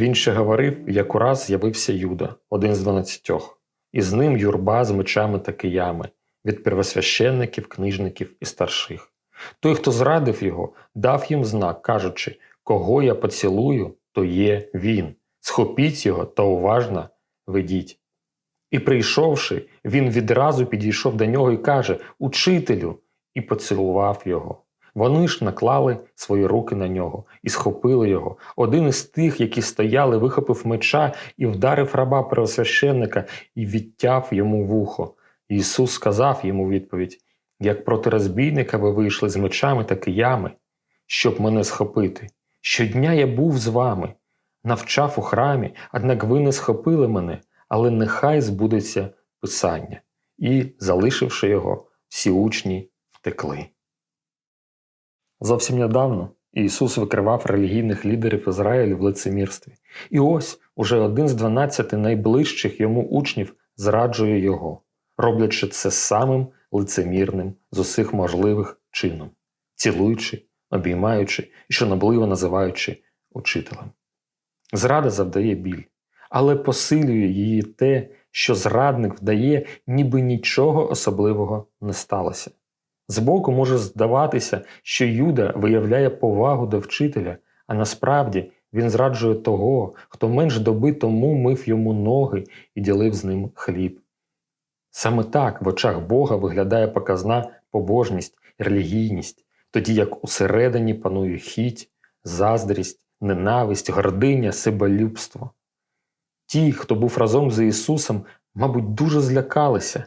Він ще говорив, як ураз з'явився Юда, один з дванадцятьох, і з ним юрба з мечами та киями, від первосвященників, книжників і старших. Той, хто зрадив його, дав їм знак, кажучи, кого я поцілую, то є він. Схопіть його та уважно ведіть. І прийшовши, він відразу підійшов до нього і каже Учителю, і поцілував його. Вони ж наклали свої руки на нього і схопили його. Один із тих, які стояли, вихопив меча і вдарив раба первосвященника і відтяв йому вухо. Ісус сказав йому відповідь: як проти розбійника ви вийшли з мечами та киями, щоб мене схопити. Щодня я був з вами, навчав у храмі, однак ви не схопили мене, але нехай збудеться Писання. І, залишивши його, всі учні втекли. Зовсім недавно Ісус викривав релігійних лідерів Ізраїлю в лицемірстві. І ось уже один з дванадцяти найближчих йому учнів зраджує його, роблячи це самим лицемірним з усіх можливих чином, цілуючи, обіймаючи і шанобливо називаючи учителем. Зрада завдає біль, але посилює її те, що зрадник вдає, ніби нічого особливого не сталося. Збоку може здаватися, що Юда виявляє повагу до вчителя, а насправді він зраджує того, хто менш доби тому мив йому ноги і ділив з ним хліб. Саме так в очах Бога виглядає показна побожність релігійність, тоді як усередині панує хіть, заздрість, ненависть, гординя, себелюбство. Ті, хто був разом з Ісусом, мабуть, дуже злякалися.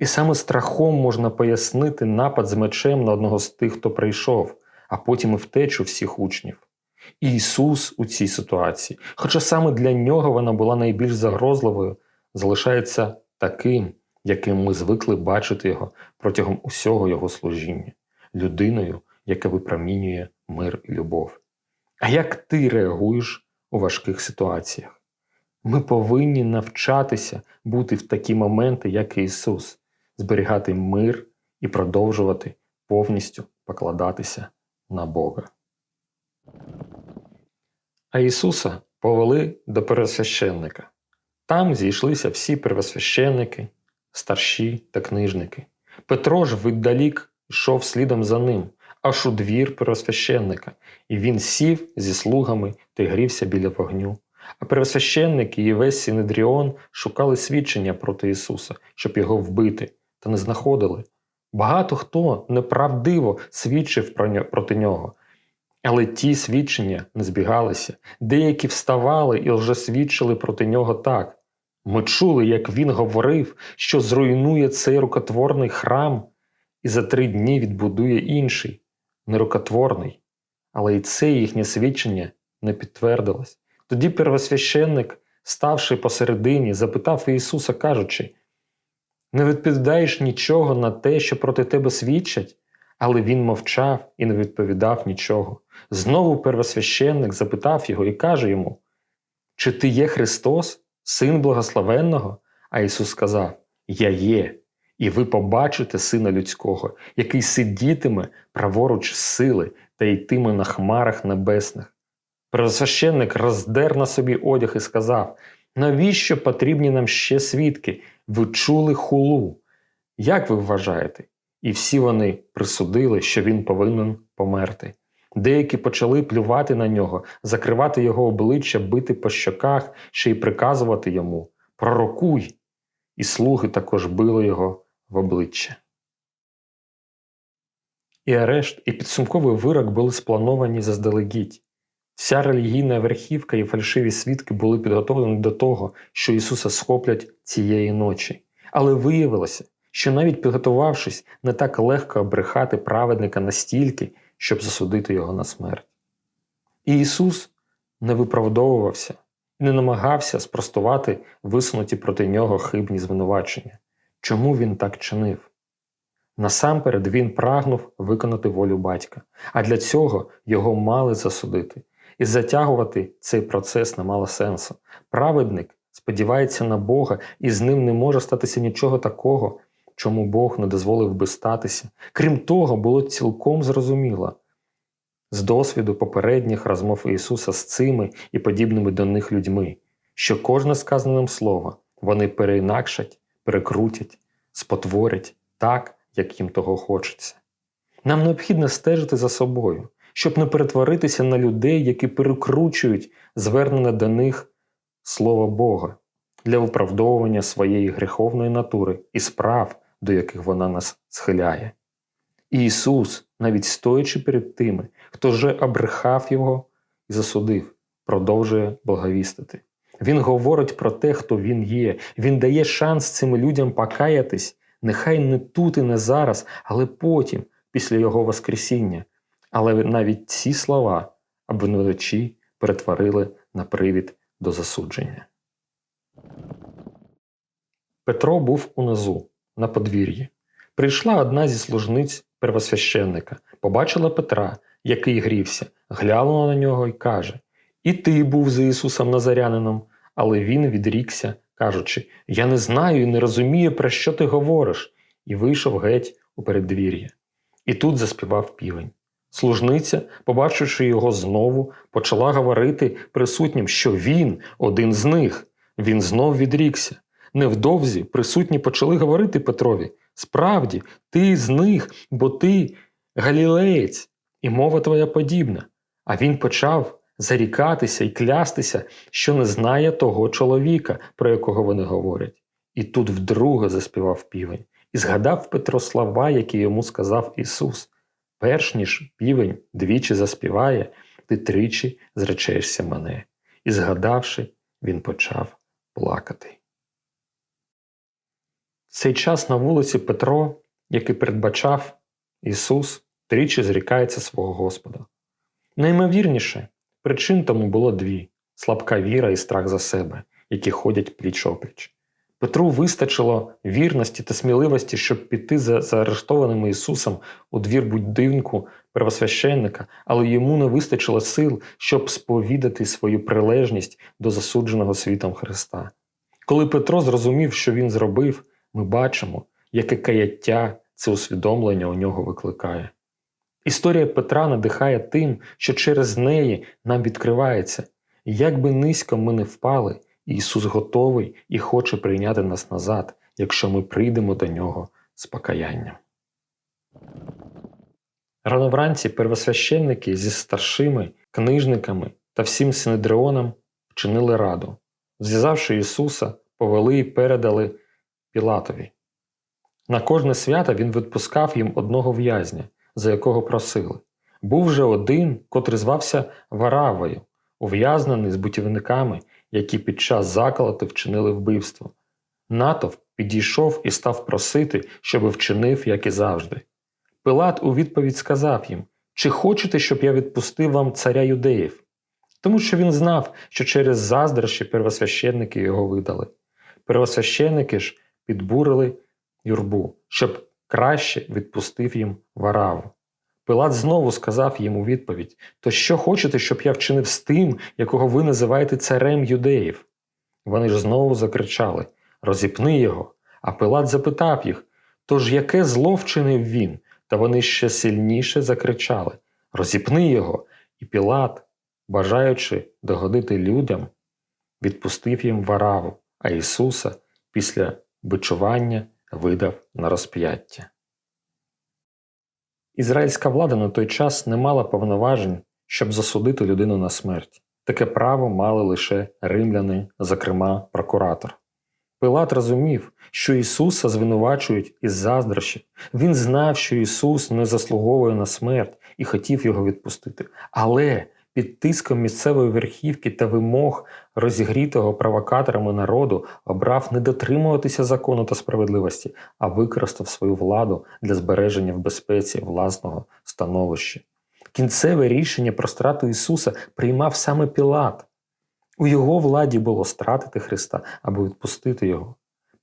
І саме страхом можна пояснити напад з мечем на одного з тих, хто прийшов, а потім і втечу всіх учнів. І Ісус у цій ситуації, хоча саме для нього вона була найбільш загрозливою, залишається таким, яким ми звикли бачити його протягом усього його служіння, людиною, яка випромінює мир і любов. А як ти реагуєш у важких ситуаціях? Ми повинні навчатися бути в такі моменти, як Ісус, зберігати мир і продовжувати повністю покладатися на Бога. А Ісуса повели до первосвященника. Там зійшлися всі первосвященники, старші та книжники. Петро ж віддалік йшов слідом за ним, аж у двір первосвященника, і він сів зі слугами та грівся біля вогню. А первосвященники і весь Синедріон шукали свідчення проти Ісуса, щоб його вбити, та не знаходили. Багато хто неправдиво свідчив проти нього, але ті свідчення не збігалися. Деякі вставали і вже свідчили проти нього так. Ми чули, як він говорив, що зруйнує цей рукотворний храм і за три дні відбудує інший, нерукотворний. Але і це їхнє свідчення не підтвердилось. Тоді первосвященник, ставши посередині, запитав Ісуса, кажучи: Не відповідаєш нічого на те, що проти тебе свідчать, але він мовчав і не відповідав нічого. Знову первосвященник запитав його і каже йому: Чи ти є Христос, Син Благословенного? А Ісус сказав: Я є, і ви побачите Сина Людського, який сидітиме праворуч сили та йтиме на хмарах небесних. Первосвященник роздер на собі одяг і сказав: Навіщо потрібні нам ще свідки? Ви чули хулу? Як ви вважаєте? І всі вони присудили, що він повинен померти. Деякі почали плювати на нього, закривати його обличчя, бити по щоках, ще й приказувати йому Пророкуй! І слуги також били його в обличчя. І арешт, і підсумковий вирок були сплановані заздалегідь. Вся релігійна верхівка і фальшиві свідки були підготовлені до того, що Ісуса схоплять цієї ночі. Але виявилося, що навіть підготувавшись, не так легко обрехати праведника настільки, щоб засудити його на смерть. І Ісус не виправдовувався і не намагався спростувати висунуті проти нього хибні звинувачення. Чому він так чинив? Насамперед він прагнув виконати волю батька, а для цього його мали засудити. І затягувати цей процес не мало сенсу. Праведник сподівається на Бога, і з ним не може статися нічого такого, чому Бог не дозволив би статися. Крім того, було цілком зрозуміло. з досвіду попередніх розмов Ісуса з цими і подібними до них людьми, що кожне сказане ним слово вони переінакшать, перекрутять, спотворять так, як їм того хочеться. Нам необхідно стежити за собою, щоб не перетворитися на людей, які перекручують звернене до них Слово Бога для виправдовування своєї гріховної натури і справ, до яких вона нас схиляє. І Ісус, навіть стоячи перед тими, хто вже обрехав Його і засудив, продовжує благовістити. Він говорить про те, хто він є. Він дає шанс цим людям покаятись, нехай не тут і не зараз, але потім, після Його Воскресіння. Але навіть ці слова обвинувачі перетворили на привід до засудження. Петро був унизу, на подвір'ї. Прийшла одна зі служниць первосвященника, побачила Петра, який грівся, глянула на нього і каже: І ти був за Ісусом Назарянином. Але він відрікся, кажучи: Я не знаю і не розумію, про що ти говориш, і вийшов геть у переддвір'я. І тут заспівав півень. Служниця, побачивши його знову, почала говорити присутнім, що він один з них. Він знов відрікся. Невдовзі присутні почали говорити Петрові: Справді, ти з них, бо ти галілеєць, і мова твоя подібна. А він почав зарікатися і клястися, що не знає того чоловіка, про якого вони говорять. І тут вдруге заспівав півень, і згадав Петро слова, які йому сказав Ісус. Перш ніж півень двічі заспіває, ти тричі зречешся мене. І, згадавши, він почав плакати. В цей час на вулиці Петро, який передбачав Ісус, тричі зрікається свого Господа. Наймовірніше, причин тому було дві слабка віра і страх за себе, які ходять пліч опліч. Петру вистачило вірності та сміливості, щоб піти за заарештованим Ісусом у двір будинку первосвященника, але йому не вистачило сил, щоб сповідати свою прилежність до засудженого світом Христа. Коли Петро зрозумів, що він зробив, ми бачимо, яке каяття це усвідомлення у нього викликає. Історія Петра надихає тим, що через неї нам відкривається, як би низько ми не впали, Ісус готовий і хоче прийняти нас назад, якщо ми прийдемо до Нього з покаянням. Рано вранці первосвященники зі старшими, книжниками та всім синедріоном вчинили раду. Зв'язавши Ісуса, повели і передали Пілатові. На кожне свято він відпускав їм одного в'язня, за якого просили. Був же один, котрий звався Варавою, ув'язнений з бутівниками, які під час заколоту вчинили вбивство. Натовп підійшов і став просити, щоб вчинив, як і завжди. Пилат у відповідь сказав їм: Чи хочете, щоб я відпустив вам царя юдеїв? Тому що він знав, що через заздрощі первосвященники його видали. Первосвященники ж підбурили юрбу, щоб краще відпустив їм вараву. Пилат знову сказав їм у відповідь: То що хочете, щоб я вчинив з тим, якого ви називаєте царем юдеїв? Вони ж знову закричали Розіпни його. А Пилат запитав їх: Тож яке зло вчинив він? Та вони ще сильніше закричали Розіпни його. І Пілат, бажаючи догодити людям, відпустив їм вараву, а Ісуса після бичування видав на розп'яття. Ізраїльська влада на той час не мала повноважень, щоб засудити людину на смерть. Таке право мали лише римляни, зокрема прокуратор. Пилат розумів, що Ісуса звинувачують із заздрощів. Він знав, що Ісус не заслуговує на смерть і хотів його відпустити. Але під тиском місцевої верхівки та вимог розігрітого провокаторами народу обрав не дотримуватися закону та справедливості, а використав свою владу для збереження в безпеці власного становища. Кінцеве рішення про страту Ісуса приймав саме Пілат. У його владі було стратити Христа або відпустити Його.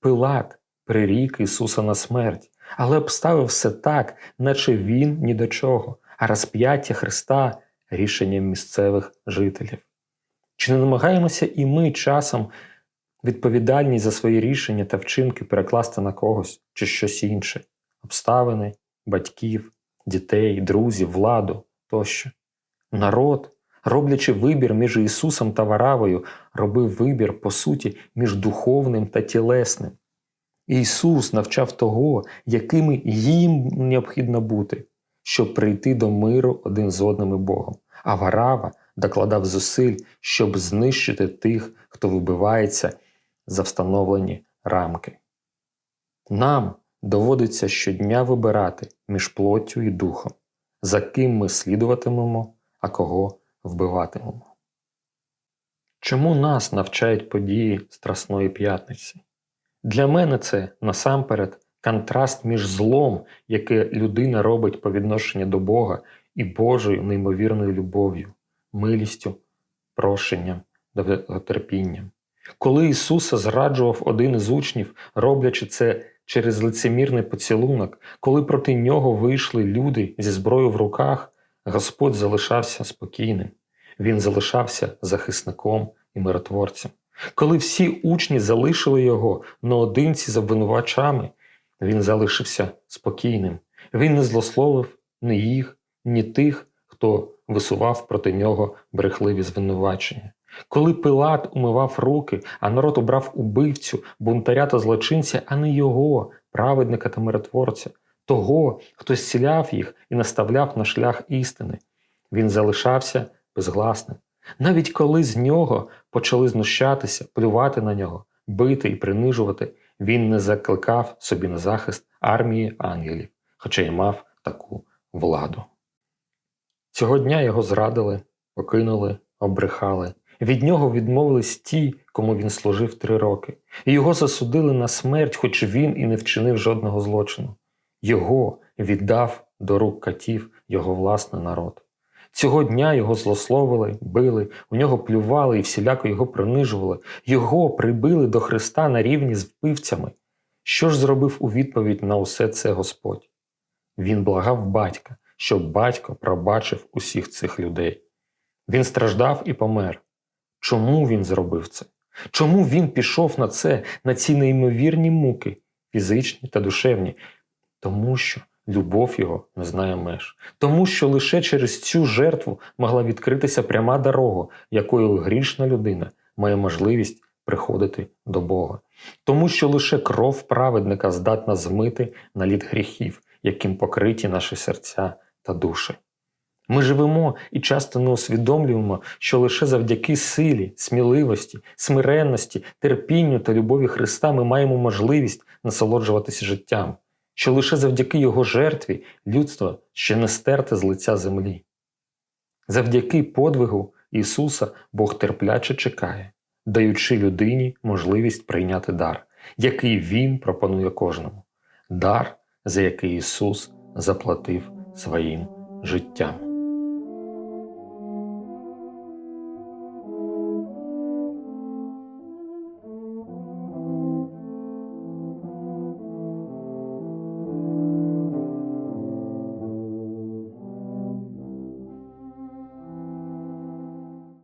Пилат прирік Ісуса на смерть, але обставив все так, наче Він ні до чого, а розп'яття Христа рішенням місцевих жителів. Чи не намагаємося і ми часом відповідальність за свої рішення та вчинки перекласти на когось чи щось інше обставини, батьків, дітей, друзів, владу тощо? Народ, роблячи вибір між Ісусом та Варавою, робив вибір, по суті, між духовним та тілесним. Ісус навчав того, якими їм необхідно бути, щоб прийти до миру один з одним і Богом. А Варава докладав зусиль, щоб знищити тих, хто вибивається за встановлені рамки. Нам доводиться щодня вибирати між плоттю і духом, за ким ми слідуватимемо, а кого вбиватимемо. Чому нас навчають події Страсної п'ятниці? Для мене це насамперед контраст між злом, яке людина робить по відношенню до Бога, і Божою неймовірною любов'ю, милістю, прощенням, довготерпінням. Коли Ісуса зраджував один із учнів, роблячи це через лицемірний поцілунок, коли проти нього вийшли люди зі зброєю в руках, Господь залишався спокійним, Він залишався захисником і миротворцем. Коли всі учні залишили його наодинці з обвинувачами, він залишився спокійним. Він не злословив ні їх, ні тих, хто висував проти нього брехливі звинувачення. Коли Пилат умивав руки, а народ обрав убивцю, бунтаря та злочинця, а не його, праведника та миротворця, того, хто зціляв їх і наставляв на шлях істини, він залишався безгласним. Навіть коли з нього почали знущатися, плювати на нього, бити і принижувати, він не закликав собі на захист армії ангелів, хоча й мав таку владу. Цього дня його зрадили, покинули, обрехали. Від нього відмовились ті, кому він служив три роки, і його засудили на смерть, хоч він і не вчинив жодного злочину. Його віддав до рук катів його власний народ. Цього дня його злословили, били, у нього плювали і всіляко його принижували, його прибили до Христа на рівні з вбивцями. Що ж зробив у відповідь на усе це Господь? Він благав батька, щоб батько пробачив усіх цих людей. Він страждав і помер. Чому він зробив це? Чому він пішов на це, на ці неймовірні муки, фізичні та душевні? Тому що любов його не знає меж. Тому що лише через цю жертву могла відкритися пряма дорога, якою грішна людина має можливість приходити до Бога. Тому що лише кров праведника здатна змити наліт гріхів, яким покриті наші серця та душі. Ми живемо і часто не усвідомлюємо, що лише завдяки силі, сміливості, смиренності, терпінню та любові Христа ми маємо можливість насолоджуватися життям, що лише завдяки Його жертві людство ще не стерте з лиця землі. Завдяки подвигу Ісуса Бог терпляче чекає, даючи людині можливість прийняти дар, який Він пропонує кожному дар, за який Ісус заплатив своїм життям.